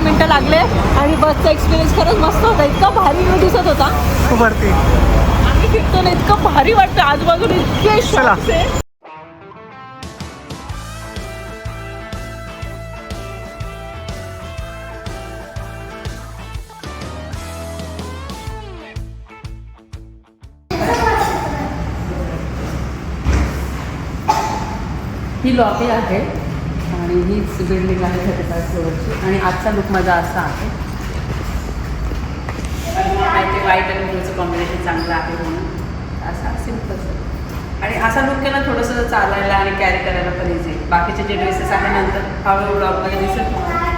आठ मिनटं लागले आणि बसचा एक्सपिरियन्स खरंच मस्त होता. इतका भारी व्ह्यू दिसत होता. वरती. आम्ही फिरतो ना इतकं भारी वाटतं. आजूबाजूला इतके चला. shops आहे. ही लॉबी आहे. आणि हीच बिल्डिंग आहे थर्टी फ्लोअरची आणि आजचा लुक माझा असा आहे. व्हाईट आणि ब्लूचं कॉम्बिनेशन चांगलं आहे म्हणून. असा सिंपल आणि असा लुक केला थोडंसं चालायला आणि कॅरी करायला पण इझी बाकीचे जे ड्रेसेस आहे नंतर हळूहळू ब्लॉगमध्ये दिसेल तुम्हाला.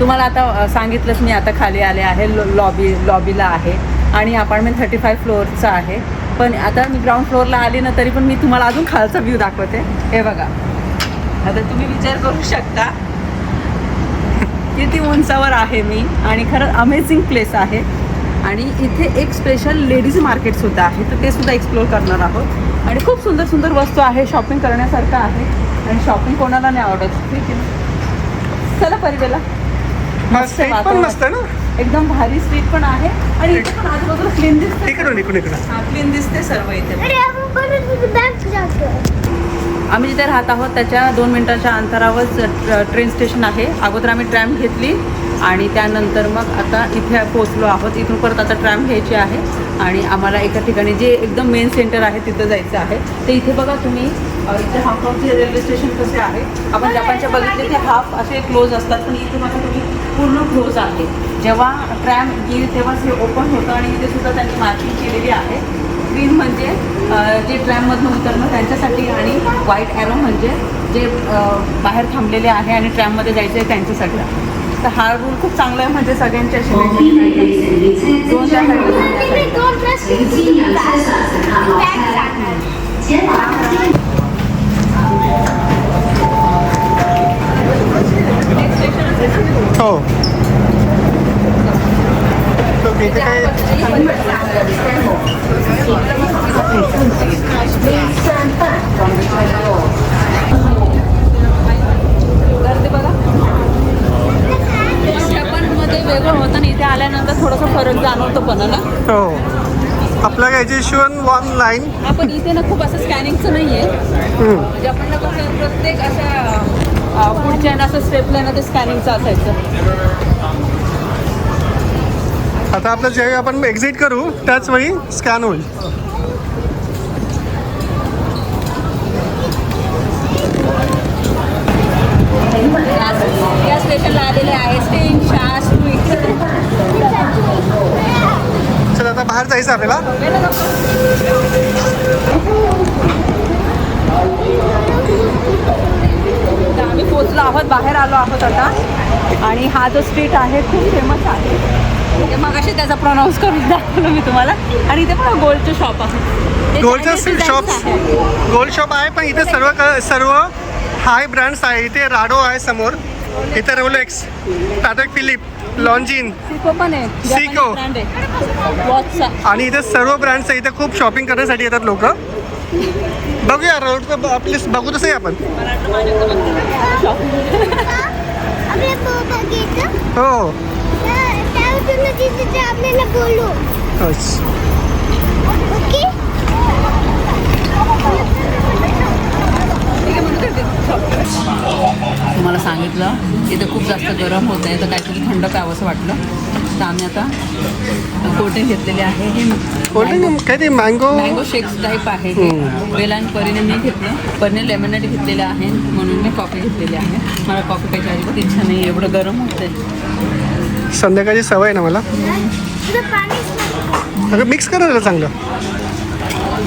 तुम्हाला आता सांगितलंच मी आता खाली आले आहे लो- लॉबी लॉबीला आहे. आणि अपार्टमेंट थर्टी फाय फ्लोअरचं आहे. पण आता मी ग्राउंड फ्लोअरला आले ना तरी पण मी तुम्हाला अजून खालचा व्ह्यू दाखवते. हे बघा. आता तुम्ही विचार करू शकता किती उंचावर आहे मी आणि खरंच अमेझिंग प्लेस आहे. आणि इथे एक स्पेशल लेडीज मार्केट सुद्धा आहे तर ते सुद्धा एक्सप्लोर करणार आहोत. आणि खूप सुंदर सुंदर वस्तू आहे शॉपिंग करण्यासारखं आहे. आणि शॉपिंग कोणाला नाही आवडत ठीक आहे? चला परिवेला. स्ट्रीट पण. मस्त ना? एकदम भारी स्ट्रीट पण आहे. आणि इथे पण आजूबाजूला क्लीन दिसते इकडून इकडून इकडून. हा क्लीन दिसते सर्व इथे. आम्ही जिथे राहत आहोत त्याच्या दोन मिनिटाच्या अंतरावरच अ, ट्रेन स्टेशन आहे. अगोदर आम्ही ट्रॅम घेतली आणि त्यानंतर मग आता इथे पोहोचलो आहोत. इथून परत आता ट्रॅम घ्यायची आहे. आणि आम्हाला एका ठिकाणी जे एकदम मेन सेंटर आहे तिथं जायचं आहे. ते इथे बघा तुम्ही इथे हाँगकाँगचे रेल्वे स्टेशन कसे आहे. आपण जपानच्या बघितले ते हाफ असे क्लोज असतात. पण इथे बघा तुम्ही पूर्ण क्लोज आहे. जेव्हा ट्रॅम येईल तेव्हाच हे ओपन होतं आणि इथे सुद्धा त्यांनी मार्किंग केलेली आहे. ग्रीन म्हणजे जे ट्रॅममधून उतरणं त्यांच्यासाठी आणि व्हाईट ॲरो म्हणजे जे बाहेर थांबलेले आहे आणि ट्रॅममध्ये जायचे आहे त्यांच्यासाठी. तर हा रूल खूप चांगला आहे म्हणजे सगळ्यांच्या दोन आपण इथे ना खूप असं स्कॅनिंगचं नाही आहे जपानला कसं प्रत्येक अशा पुढच्या ना असं स्टेपला ना ते स्कॅनिंगचं असायचं. आता आपलं ज्यावेळी आपण एक्झिट करू त्याच वेळी स्कॅन होईल. या- स्टेशनला आलेले आहे स्टेन चल आता बाहेर जायचं आपल्याला तर आम्ही पोचलो आहोत बाहेर आलो आहोत आता. आणि हा जो स्ट्रीट आहे खूप फेमस आहे. मग अशी त्याचा प्रोनाऊन्स करून दाखवलं मी तुम्हाला. आणि इथे पण गोल्डचं शॉप आहे. गोल्डचं शॉप. गोल्ड शॉप आहे. पण इथे सर्व क- सर्व हाय ब्रँड्स आहे. इथे राडो आहे समोर. इथे Rolex Tata Philip Longines Seiko आणि इथे सर्व ब्रँड्स आहे. इथे खूप शॉपिंग करण्यासाठी येतात लोक. बघूया रोड प्लीज बघू तसं आपण. हो. आपल्याला बोलू तुम्हाला सांगितलं इथं खूप जास्त गरम होत आहे तर काहीतरी थंड प्यावंसं वाटलं. तर आम्ही आता कोल्ड्रिंक घेतलेले आहे हे कोल्ड्रिंक काय ते मँगो मँगो शेक्स टाईप आहे हे. वेला आणि परीने मी घेतलं. परीने लेमनेट घेतलेलं आहे म्हणून मी कॉफी घेतलेली आहे. मला कॉफी प्यायची अजिबात इच्छा नाही एवढं गरम होतं संध्याकाळची सवय आहे ना मला? अगं मिक्स करा जरा चांगलं.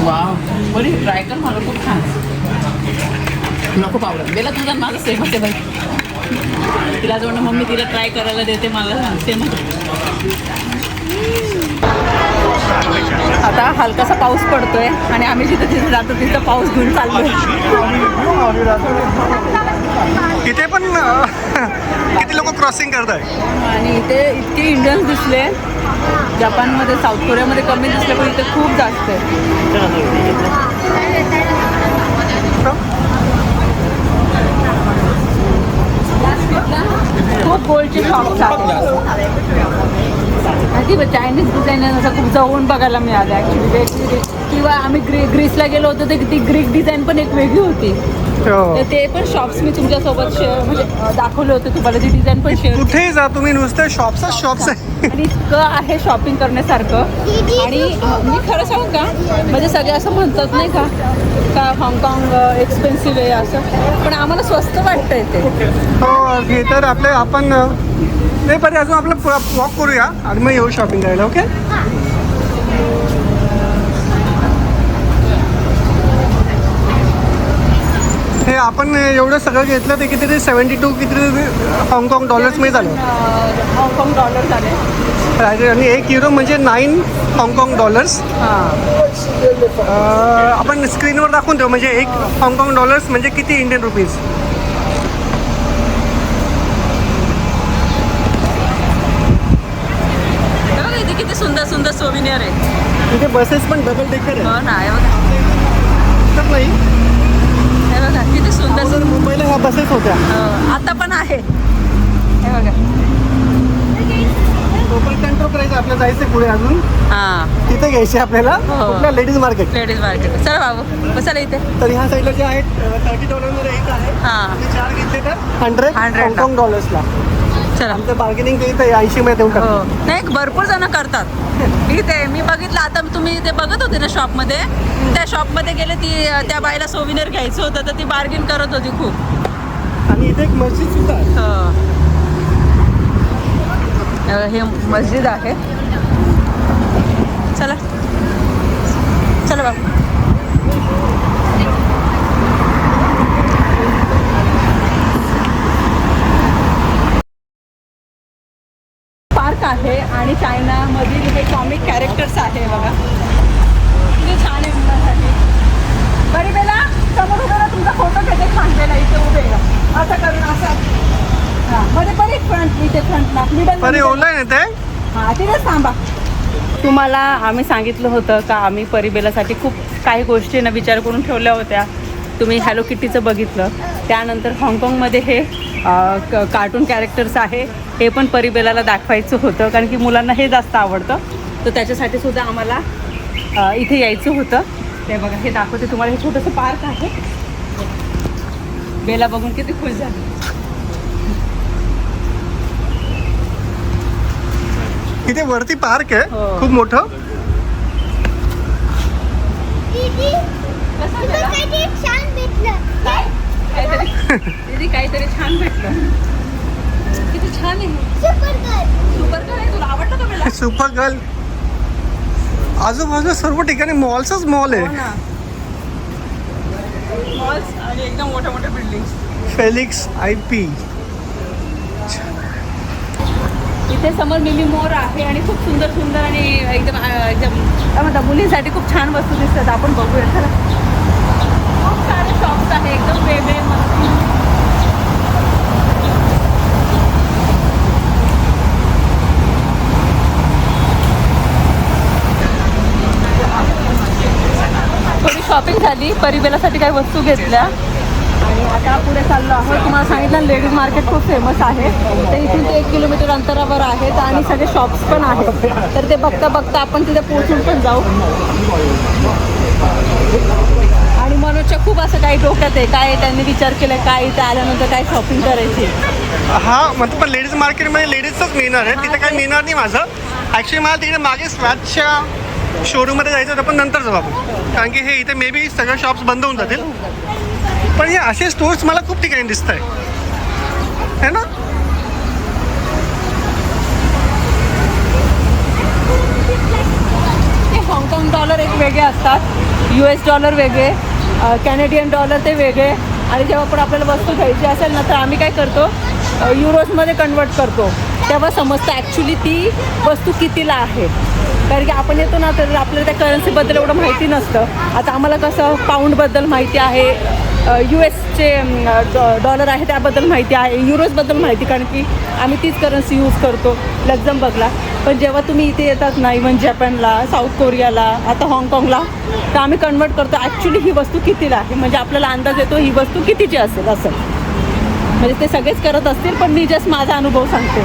वाव. बरी ट्राय कर मला खूप छान. तुला खूप आवडत. बेला तुझा माझं आहे बाई. तिला जोडणं मम्मी तिला ट्राय करायला देते मला सेमच आता हलकासा पाऊस पडतोय आणि आम्ही जिथे तिथे जातो तिथं पाऊस घेऊन चाललोय. इथे पण किती लोक क्रॉसिंग करत आहे आणि इथे इतके इंडियन्स दिसले. जपानमध्ये साऊथ कोरियामध्ये कमी दिसले पण इथे खूप जास्त आहे. खूप गोल्डचे शॉप्स आहेत. बघ चायनीज डिझायनर असं खूप जाऊन बघायला मिळालं ॲक्च्युली वेगळी किंवा आम्ही ग्री ग्रीसला गेलो होतो तर ती ग्रीक डिझाईन पण एक वेगळी होती. तर ते पण शॉप्स मी तुमच्यासोबत शेअर म्हणजे दाखवले होते. तुम्हाला ती डिझाईन पण शेअर कुठेही जा तुम्ही नुसतं शॉप्सच शॉप्स आहे. आणि इतकं आहे शॉपिंग करण्यासारखं. आणि मी खरं सांगू का? म्हणजे सगळे असं म्हणतात नाही का का हाँगकाँग एक्सपेन्सिव्ह आहे असं. पण आम्हाला स्वस्त वाटतंय ते. हो हे तर आपले आपण नाही पण अजून आपलं वॉक करूया. आणि मग येऊ शॉपिंग करायला ओके आपण एवढं सगळं घेतलं ते किती सेवन्टी टू किती हाँगकाँग डॉलर्स झालं. हाँगकाँग डॉलर झाले. आणि एक युरो म्हणजे नाईन हाँगकाँग डॉलर्स हां. आपण स्क्रीनवर दाखवून देऊ म्हणजे एक हाँगकाँग डॉलर्स म्हणजे किती इंडियन रुपीज किती सुंदर सुंदर सोविनियर आहे. तिथे बसेस पण डबल डेकर आहे नाही. बघा किती सुंदर अगोदर मुंबईला ह्या बसेस होत्या. आता पण आहे. हे बघा. तोपर्यंत एंटरप्राईज आपल्याला जायचं पुढे अजून. हां. तिथे घ्यायचे आपल्याला हो. कुठल्या लेडीज मार्केट लेडीज मार्केट चला बाबू बसायला इथे. तर ह्या साईडला जे आहेत थर्टी डॉलरमध्ये एक आहे. हां. ते चार घेतले तर हंड्रेड 100 ला. हाँगकाँग डॉलर्सला चला. आमचं बार्गेनिंग ते ऐंशी मध्ये देऊन हो. नाही भरपूर जण करतात. मी ते मी बघितलं आता तुम्ही ते बघत होते ना शॉपमध्ये त्या शॉपमध्ये गेले ती त्या बाईला सोविनियर घ्यायचं होतं तर ती बार्गेन करत होती खूप. आणि इथे एक मस्जिद सुद्धा आहे. हो. हे मस्जिद आहे. चला बाबू पार्क आहे आणि चायनामधील हे कॉमिक कॅरेक्टर्स आहे बघा. किती छान आहे मुलांसाठी. बरी बेला समोर उभे तुमचा फोटो घेते बेला इथे उभे. असं करून असं. हां मध्ये पण एक फ्रंट इथे फ्रंटला मिडल पण ओला आहे ना ते? हां तिथेच थांबा. तुम्हाला आम्ही सांगितलं होतं का आम्ही परिबेलासाठी खूप काही गोष्टींना विचार करून ठेवल्या होत्या. तुम्ही हॅलो किटीचं बघितलं. त्यानंतर हाँगकाँगमध्ये हे क- कार्टून कॅरेक्टर्स आहे. हे पण परिबेलाला दाखवायचं होतं कारण की मुलांना हे जास्त आवडतं. तर त्याच्यासाठी सुद्धा आम्हाला इथे यायचं होतं. ते बघा हे दाखवते तुम्हाला. हे छोटंसं पार्क आहे. बेला बघून किती खुश झाली. इथे वरती पार्क आहे. हो. खूप मोठं. छान भेटलं काहीतरी दीदी काहीतरी छान भेटलं किती छान आहे. सुपर गर्ल सुपर काय आहे? तुला आवडलं का मला सुपर गर्ल आजूबाजूला सर्व ठिकाणी मॉल्सच मॉल हो आहे मॉल्स आणि एकदम मोठ्या मोठ्या बिल्डिंग फेलिक्स आय पी इथे समोर मिली मोर आहे आणि खूप सुंदर सुंदर आणि एकदम एकदम काय म्हणतात मुलींसाठी खूप छान वस्तू दिसतात. आपण बघूया चला खूप सारे शॉप्स आहे एकदम वेगळे मस्ती थोडी शॉपिंग झाली परिबेलासाठी काही वस्तू घेतल्या. आणि आता पुढे चाललो आहोत. तुम्हाला सांगितलं लेडीज मार्केट खूप फेमस आहे. तर इथून ते एक किलोमीटर अंतरावर आहेत आणि सगळे शॉप्स पण आहेत. तर ते बघता बघता आपण तिथे पोहोचून पण जाऊ. मनोजच्या खूप असं काही डोक्यात आहे काय त्यांनी विचार केला काय इथे आल्यानंतर काय शॉपिंग करायची हा म्हणजे पण लेडीज मार्केटमध्ये लेडीजचंच मिळणार आहे तिथे काही मिळणार नाही माझं. ॲक्च्युली मला तिकडे मागे स्वॅचच्या शोरूममध्ये जायचं होतं पण नंतर जाऊ आपण कारण की हे इथे मे बी सगळे शॉप्स बंद होऊन जातील. पण हे असे स्टोर्स मला खूप ठिकाणी दिसत आहे है ना? ते हाँगकाँग डॉलर एक वेगळे असतात. यू एस डॉलर वेगळे. कॅनेडियन डॉलर ते वेगळे. आणि जेव्हा पण आपल्याला वस्तू घ्यायची असेल ना तर आम्ही काय करतो युरोजमध्ये कन्वर्ट करतो. तेव्हा समजतं ॲक्च्युली ती वस्तू कितीला आहे. कारण की आपण येतो ना तर आपल्याला त्या करन्सीबद्दल एवढं माहिती नसतं. आता आम्हाला कसं पाऊंडबद्दल माहिती आहे यू एसचे डॉलर आहे त्याबद्दल माहिती आहे युरोजबद्दल माहिती कारण की आम्ही तीच करन्सी यूज करतो लक्झमबर्गला. पण जेव्हा तुम्ही इथे येतात ना इव्हन जपानला साऊथ कोरियाला आता हाँगकाँगला तर आम्ही कन्वर्ट करतो. ॲक्च्युली ही वस्तू कितीला आहे? म्हणजे आपल्याला अंदाज येतो ही वस्तू कितीची असेल असं. म्हणजे ते सगळेच करत असतील पण मी जस्ट माझा अनुभव सांगते.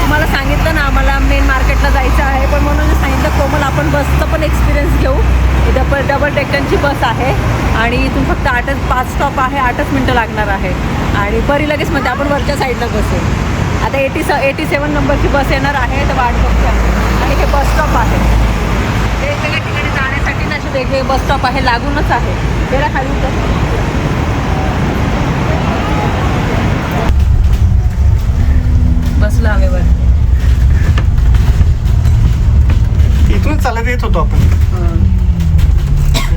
तुम्हाला सांगितलं ना आम्हाला मेन मार्केटला जायचं आहे पण म्हणून सांगितलं कोमल आपण बसचा पण एक्सपिरियन्स घेऊ. डबल डबल डेक्कनची बस आहे आणि इथून फक्त आठच पाच स्टॉप आहे आठच मिनटं लागणार आहे. आणि बरी लगेच म्हणते आपण वरच्या साईडला बसू. आता एटी स एटी सेवन नंबरची बस येणार आहे तर वाट बघतो. आणि हे बस स्टॉप आहे. वेगवेगळ्या ठिकाणी जाण्यासाठी ना असे वेगवेगळे बस स्टॉप आहे लागूनच आहे. जरा खाली उतर. बसलो आम्ही वर. इथून चालत येत होतो आपण.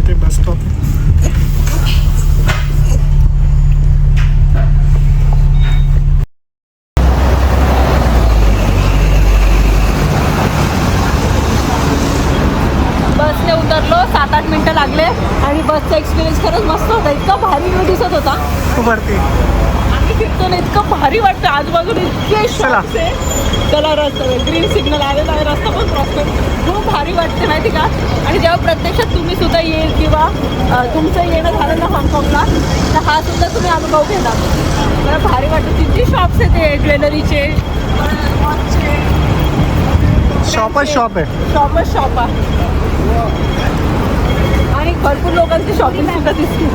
ते बस स्टॉप बसने उतरलो सात आठ मिनटं लागले आणि बसचा एक्सपिरियन्स खरंच मस्त होता. इतका भारी व्ह्यू दिसत होता. वरती. आम्ही फिरतो ना इतकं भारी वाटतं. आजूबाजूला इतके चला. shops आहे. चला रस्ता ग्रीन सिग्नल आलेला आहे रस्ता पण क्रॉस खूप भारी वाटते माहिती का? आणि जेव्हा प्रत्यक्षात तुम्ही सुद्धा येईल किंवा तुमचं येणं झालं ना हाँगकाँगला तर हा सुद्धा तुम्ही अनुभव घेणार मला भारी वाटतं. किती शॉप्स आहेत ते ज्वेलरीचे? शॉपच शॉप आहे. शॉपच शॉप आहे. भरपूर लोकांची शॉपिंग सुद्धा दिसते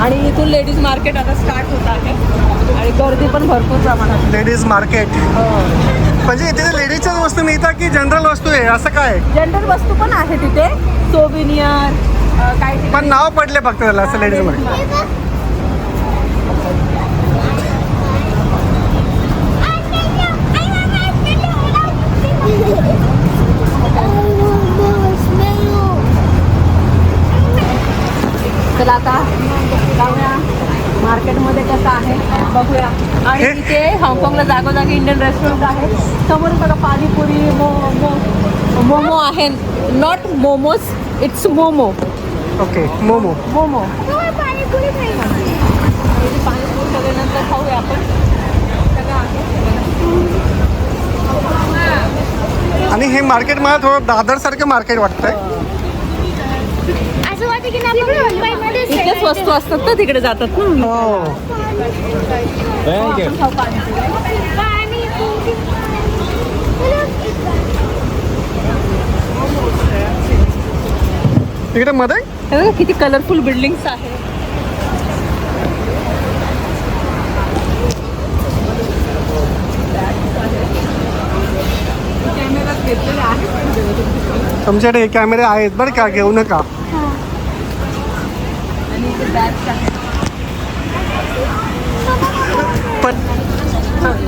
आणि इथून लेडीज मार्केट आता स्टार्ट होत आहे. आणि गर्दी पण भरपूर प्रमाणात. लेडीज मार्केट म्हणजे इथे लेडीजच्याच वस्तू मिळतात की जनरल वस्तू आहे? असं काय जनरल वस्तू पण आहे तिथे. सोबिनियर ठिकाणी- पण नाव पडले फक्त त्याला असं लेडीजमध्ये चला आता. जाऊया. मार्केटमध्ये कसं आहे बघूया. आणि इथे हाँगकाँगला जागोजागी इंडियन रेस्टॉरंट आहे. समोर बघा पाणीपुरी मो मो मोमो आहे. Not momos it's momo okay momo momo panipuri panipuri सगळ्यानंतर खाऊया आपण. आणि हे मार्केट मला थोडं दादर सारखं मार्केट वाटतंय. इथेच वस्तू असतात ना तिकडे जातात ना. हो. इकडे मध्ये किती कलरफुल बिल्डिंग्स आहे. तुमच्याकडे कॅमेरे आहेत बरं का? घेऊ नका आणि इथे बॅग्स आहेत पण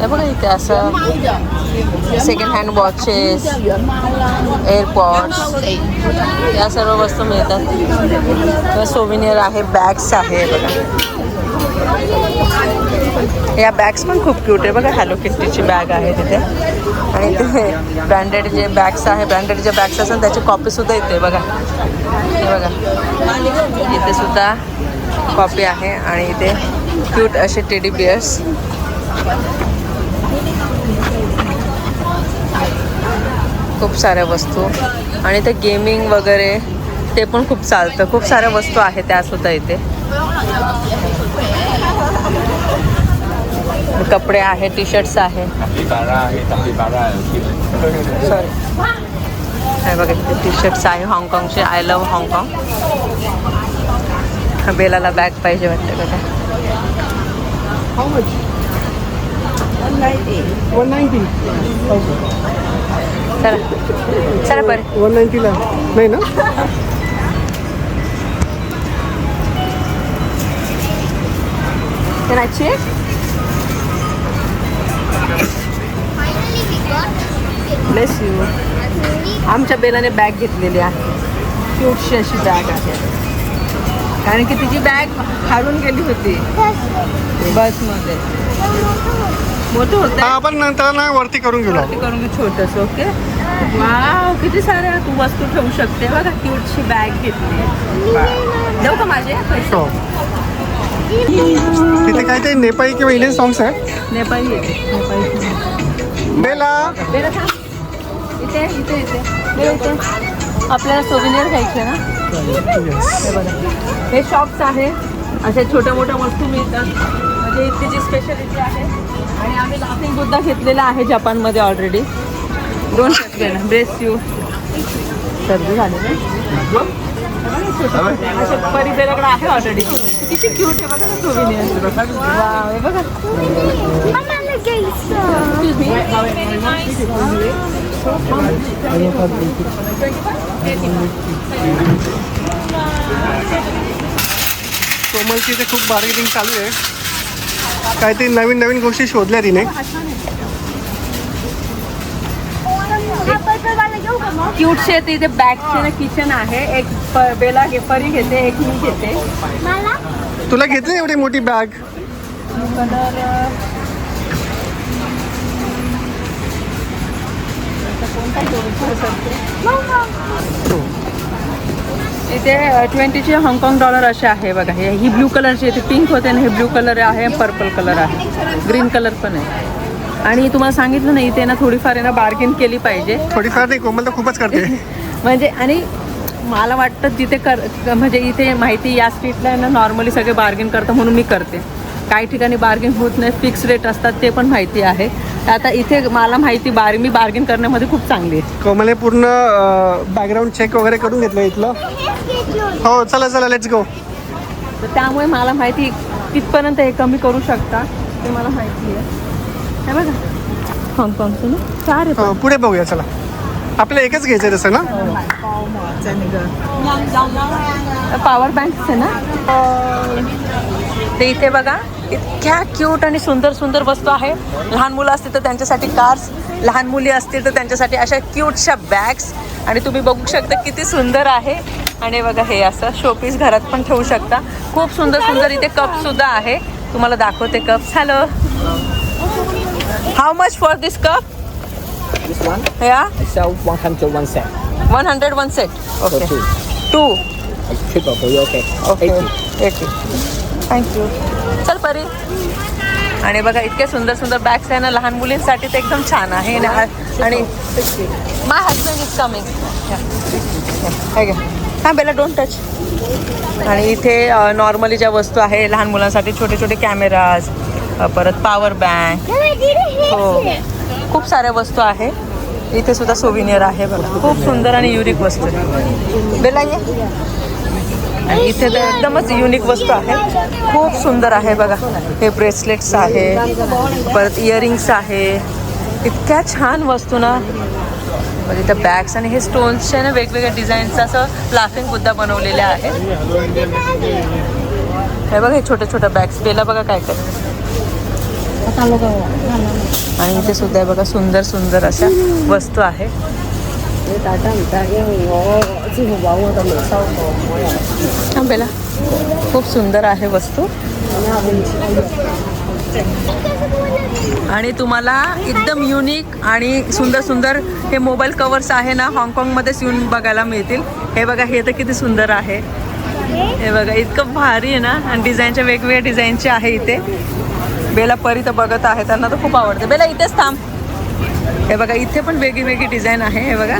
हे बघा इथे असं सेकंड हँड वॉचेस एअरपॉड्स या सर्व वस्तू मिळतात. सोविनियर आहे बॅग्स आहे बघा. या बॅग्स पण खूप क्यूट आहे. बघा हॅलो किट्टीची बॅग आहे तिथे. आणि ते ब्रँडेड जे बॅग्स आहे ब्रँडेड जे बॅग्स असतात त्याची कॉपीसुद्धा इथे बघा. हे बघा. इथे सुद्धा कॉपी आहे आणि इथे क्यूट असे टेडी बिअर्स खूप साऱ्या वस्तू. आणि ते गेमिंग वगैरे ते पण खूप चालतं. खूप साऱ्या वस्तू आहेत त्यासुद्धा इथे. कपडे आहे टी शर्ट्स आहे सॉरी बघा टी शर्ट्स आहे हाँगकाँगचे आय लव्ह हाँगकाँग बेलाला बॅग पाहिजे वाटतं नाईन्टी चला. चला बरं वन नाईन्टीला नाही ना? Can I check? Bless you आमच्या बेलाने बॅग घेतलेली आहे. क्यूटशी अशी बॅग आहे. कारण की तिची बॅग हारून गेली होती. बसमध्ये. मोठं होतं. आपण नंतर ना वरती करून घेऊ. वरती करून घे छोटस ओके? वाव किती साऱ्या तू वस्तू ठेवू शकते. बघा क्यूटशी बॅग घेतली. देऊ का माझे पैसे? हो. तिथे काय ते नेपाळी किंवा इंडियन सॉंग्स आहेत. नेपाळी नेपाळी बेला. बेला. इथे इथे इथे. बेला इथे आपल्याला सोविनियर घ्यायचे ना? हे बघा. हे शॉप्स आहे. अशा छोट्या मोठ्या वस्तू मिळतात. म्हणजे इथली जी स्पेशालिटी आहे. आणि आम्ही लाफिंग बुद्धा घेतलेला आहे जपानमध्ये ऑलरेडी दोन शेतकरी ब्रेस यू सर्दी झाली परिसराकडे आहे ऑलरेडी किती क्यूट आहे बघा ना सोविनियर हे बघा. कोमलची इथे खूप बार्गेनिंग चालू आहे. काहीतरी नवीन नवीन गोष्टी शोधल्या तिने. हा पर्पल वाला घेऊ का मग क्यूटचे ते इथे बॅगचे ना किचन आहे. एक प- बेला घे परी घेते एक मी घेते. मला? तुला घेतली एवढी मोठी बॅग कलर इथे ट्वेंटीचे हाँगकाँग डॉलर असे आहे बघा. हे ही ब्लू कलरची इथे पिंक होते आणि हे ब्लू कलर आहे पर्पल कलर आहे. ग्रीन कलर पण आहे. आणि तुम्हाला सांगितलं ना इथे ना थोडीफार आहे ना बार्गेन केली पाहिजे. थोडीफार नाही कोमल तर खूपच करते. म्हणजे आणि मला वाटतं जिथे कर म्हणजे इथे माहिती या स्ट्रीटला ना नॉर्मली सगळे बार्गेन करतं म्हणून मी करते. काही ठिकाणी बार्गेन होत नाही फिक्स रेट असतात ते पण माहिती आहे. आता इथे मला माहिती बार मी बार्गेन करण्यामध्ये खूप चांगली आहे. पूर्ण बॅकग्राऊंड चेक वगैरे करून घेतलं इथलं? हो चला चला लेट्स गो तर त्यामुळे मला माहिती कितपर्यंत हे कमी करू शकता ते मला माहिती आहे. हे बघा. हाँगकाँगचं ना चार आहे पुढे बघूया चला. आपलं एकच घ्यायचं तसं ना? पॉवर बँक आहे ना? ते इथे बघा इतक्या क्यूट आणि सुंदर सुंदर वस्तू आहे. लहान मुलं असतील तर त्यांच्यासाठी कार्स लहान मुली असतील तर त्यांच्यासाठी अशा क्यूटशा बॅग्स आणि तुम्ही बघू शकता किती सुंदर आहे. आणि बघा हे असं शोपीस घरात पण ठेवू शकता. खूप सुंदर सुंदर इथे कप सुद्धा आहे. तुम्हाला दाखवते cups hello how much for this cup या I sell 100 one set. One hundred one set okay. Two? Okay 80. Eighty thank you चल परी. आणि बघा इतके सुंदर सुंदर बॅग्स आहे ना लहान मुलींसाठी ते एकदम छान आहे ना. आणि माय हजबंड इज कमिंग हां बेला डोंट टच आणि इथे नॉर्मली ज्या वस्तू आहे लहान मुलांसाठी छोटे छोटे कॅमेराज परत पॉवर बँक हो. खूप साऱ्या वस्तू आहे. इथे सुद्धा सोविनियर आहे बघा. खूप सुंदर आणि युनिक वस्तू आहे. बेला ये. आणि इथे तर एकदमच युनिक वस्तू आहे. खूप सुंदर आहे बघा. हे ब्रेसलेट्स आहे. परत इयरिंग्स आहे. इतक्या छान वस्तू ना. म्हणजे इथं बॅग्स आणि हे स्टोन्सचे ना वेगवेगळ्या डिझाईनचं असं लाफिंग बुद्धा बनवलेले आहे. हे बघा हे छोट्या छोट्या बॅग्स बेला बघा काय काय. आणि इथे सुद्धा बघा सुंदर सुंदर अशा वस्तू आहे. हा बेला खूप सुंदर आहे वस्तू. आणि तुम्हाला एकदम युनिक आणि सुंदर सुंदर हे मोबाईल कवर्स आहे ना हाँगकाँगमध्येच येऊन बघायला मिळतील. हे बघा हे तर किती सुंदर आहे. हे बघा इतकं भारी आहे ना. आणि डिझाईनच्या वेगवेगळ्या डिझाईनचे आहे इथे. बेला परी तर बघत आहे त्यांना तर खूप आवडते. बेला इथेच थांब. हे बघा इथे पण वेगळी वेगळी डिझाईन आहे हे बघा.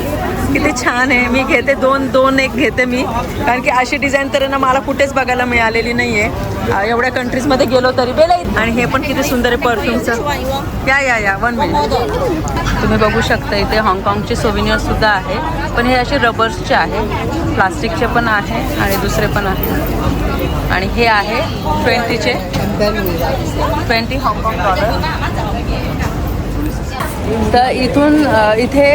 किती छान आहे. मी घेते दोन दोन एक घेते मी. कारण की अशी डिझाईन तर ना मला कुठेच बघायला मिळालेली नाही आहे एवढ्या कंट्रीजमध्ये गेलो तरी बेला आणि हे पण किती सुंदर आहे परफ्यूमचं या या या. वन मिनिट तुम्ही बघू शकता इथे हाँगकाँगचे सोविनियर सुद्धा आहे. पण हे असे रबर्सचे आहे. प्लास्टिकचे पण आहे आणि दुसरे पण आहे. आणि हे आहे ट्वेंटीचे ट्वेंटी हाँगकाँग डॉलर तर इथून इथे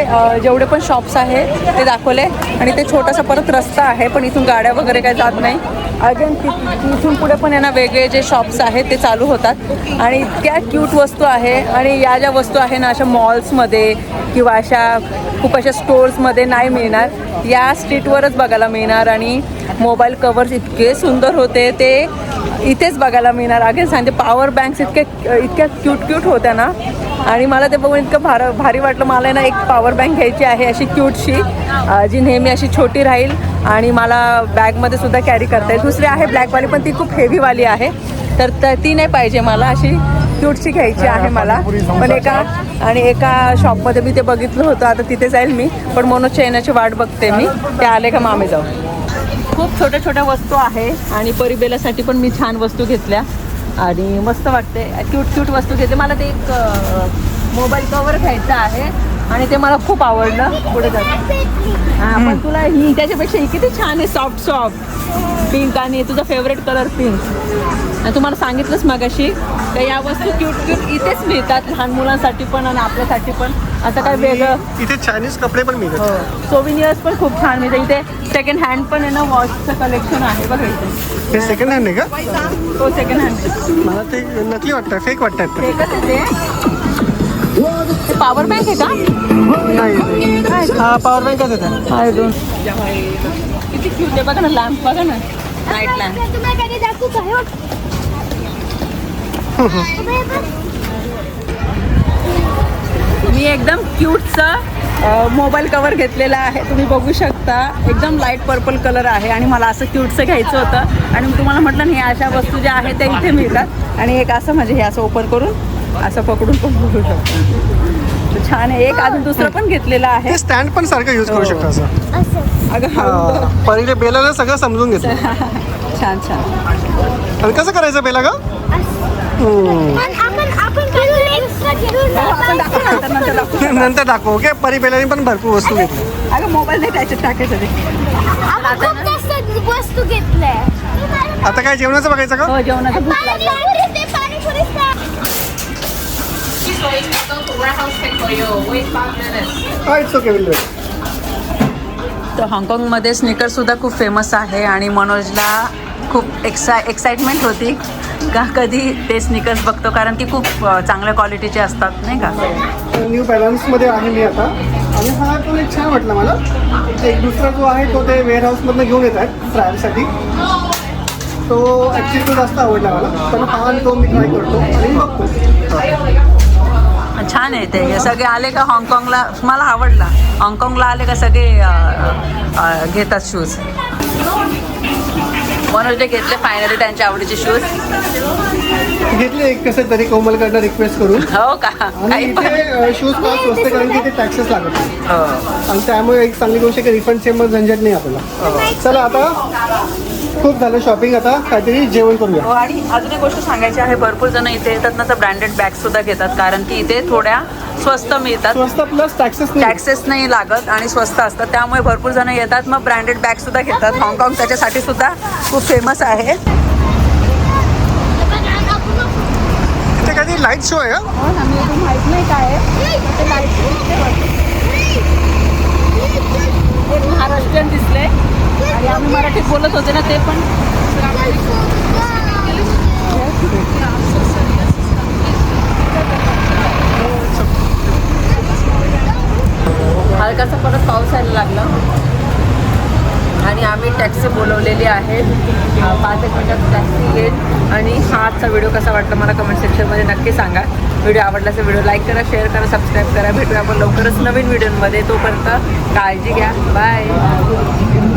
जेवढे पण शॉप्स आहे ते दाखवले. आणि ते छोटासा परत रस्ता आहे पण इथून गाड्या वगैरे काही जात नाही. अगेन तिथून पुढे पण यांना वेगळे जे शॉप्स आहेत ते चालू होतात. आणि इतक्या क्यूट वस्तू आहे. आणि या ज्या वस्तू आहे ना अशा मॉल्समध्ये किंवा अशा खूप अशा स्टोर्समध्ये नाही मिळणार. या स्ट्रीटवरच बघायला मिळणार आणि मोबाईल कवर्स इतके सुंदर होते. ते इथेच बघायला मिळणार. अगेन सांगते पॉवर बँक्स इतके इतक्या क्यूट क्यूट होत्या ना. आणि मला ते बघून इतकं भार भारी वाटलं. मला आहे ना एक पॉवर बँक घ्यायची आहे अशी क्यूटशी जी नेहमी अशी छोटी राहील. आणि मला बॅगमध्ये सुद्धा कॅरी करता येईल. दुसरी आहे ब्लॅकवाली पण ती खूप हेवीवाली आहे. तर त- ती नाही पाहिजे मला. अशी क्यूटशी घ्यायची आहे मला. पण एका आणि एका शॉपमध्ये मी ते बघितलं होतं. आता तिथे जाईल मी. पण मनोजच्या येण्याची वाट बघते मी. ते आले का मामे जाऊ. खूप छोट्या छोट्या वस्तू आहे. आणि परिबेलासाठी पण मी छान वस्तू घेतल्या. आणि मस्त वाटते. क्यूट क्यूट वस्तू घेते मला ते एक मोबाईल कवर घ्यायचा आहे. आणि ते मला खूप आवडलं. पुढे जातं हा पण तुला ही त्याच्यापेक्षा ही किती छान आहे सॉफ्ट सॉफ्ट पिंक आणि तुझा फेवरेट कलर पिंक आणि तुम्हाला सांगितलंच मगाशी का या वस्तू क्यूट क्यूट इथेच मिळतात लहान मुलांसाठी पण आणि आपल्यासाठी पण. असं काय वेगळं? इथे चायनीज कपडे पण मिळतात. हो. सोविनियर्स पण खूप छान मिळते इथे सेकंड हँड पण आहे ना वॉचचं कलेक्शन आहे बघा इथे. हे सेकंड हँड आहे का? तो सेकंड हँड मला ते नकली वाटतं फेक वाटतात. ते का ते. पॉवर बँक आहे का? नाही हा पॉवर येतात हाय दोन. किती क्यूट आहे बघा ना लॅम्प बघा ना. Night lamp. मी एकदम क्यूटचं मोबाईल कवर घेतलेला आहे. तुम्ही बघू शकता. एकदम लाइट पर्पल कलर आहे आणि मला असं क्यूटचं घ्यायचं होतं. आणि मी तुम्हाला म्हटलं ना, हे अशा वस्तू ज्या आहेत त्या इथे मिळतात. आणि एक असं म्हणजे हे असं ओपन करून असं पकडून पण बघू शकतो. छान आहे. एक अजून दुसरं पण घेतलेलं आहे. ते स्टँड पण सारखं यूज करू शकतो असं. असं. अगं हा, पहिले बेलाला सगळं समजून घेतलं. छान छान. आणि कसं करायचं बेला का पण आपण दाखवू नंतर नंतर दाखवू. नंतर दाखव ओके? परी बेलाने पण भरपूर वस्तू घेतली अगं मोबाईल नाही त्याच्यात टाकायचं ते आपण खूप जास्त वस्तू घेतल्या. आता काय जेवणाचं बघायचं का? हो जेवणाचं. भूक लागली पाणीपुरी ते हा इट्स ओके विल तर हाँगकाँगमध्ये स्निकर सुद्धा खूप फेमस आहे आणि मनोजला खूप एक्साय एक्साइटमेंट होती. का कधी ते स्निकर्स बघतो? कारण की खूप अ, चांगल्या क्वालिटीचे असतात नाही का? न्यू बॅलन्समध्ये आहे मी आता. आणि हा पण एक छान वाटला मला. एक दुसरा जो आहे तो ते वेअर हाऊसमधनं घेऊन येत आहेत ट्रायलसाठी तो ॲक्च्युली तो जास्त आवडला मला. पण हा आणि तो मी ट्राय करतो आणि बघतो. छान आहे ते. सगळे आले का हाँगकाँगला? मला आवडला? हाँगकाँगला आले का सगळे घेतात शूज मनोजने घेतले फायनली त्यांच्या आवडीचे शूज घेतले एक कसं तरी कोमलकडनं रिक्वेस्ट करून. हो का? शूज का स्वस्त कारण की इथे टॅक्सेस लागत. हो. आणि त्यामुळे एक चांगली गोष्ट की रिफंडचे मग झंझट नाही आपल्याला. चला आता खूप झालं शॉपिंग आता काहीतरी जेवण करूया. हो आणि अजून एक गोष्ट सांगायची आहे भरपूर जण इथे येतात ना तर ब्रँडेड बॅग सुद्धा घेतात कारण की इथे थोड्या स्वस्त मिळतात. स्वस्त प्लस टॅक्सेस नाही. टॅक्सेस नाही लागत आणि स्वस्त असतात. त्यामुळे भरपूर जण येतात. मग ब्रँडेड बॅग सुद्धा घेतात. हाँगकाँग त्याच्यासाठी सुद्धा खूप फेमस आहे. इथे कधी लाइट शो आहे हो? माहीत नाही काय महाराष्ट्रीयन दिसले आणि आम्ही मराठीत बोलत होते ना ते पण. हलकासा परत पाऊस यायला लागला. आणि आम्ही टॅक्सी बोलवलेली आहे. पाच एक मिनटात टॅक्सी येईल. आणि हा आजचा व्हिडिओ कसा वाटला मला कमेंट सेक्शनमध्ये नक्की सांगा. व्हिडिओ आवडला असेल व्हिडिओ लाईक करा शेअर करा सबस्क्राईब करा. भेटूया आपण लवकरच नवीन व्हिडिओमध्ये तोपर्यंत काळजी घ्या. बाय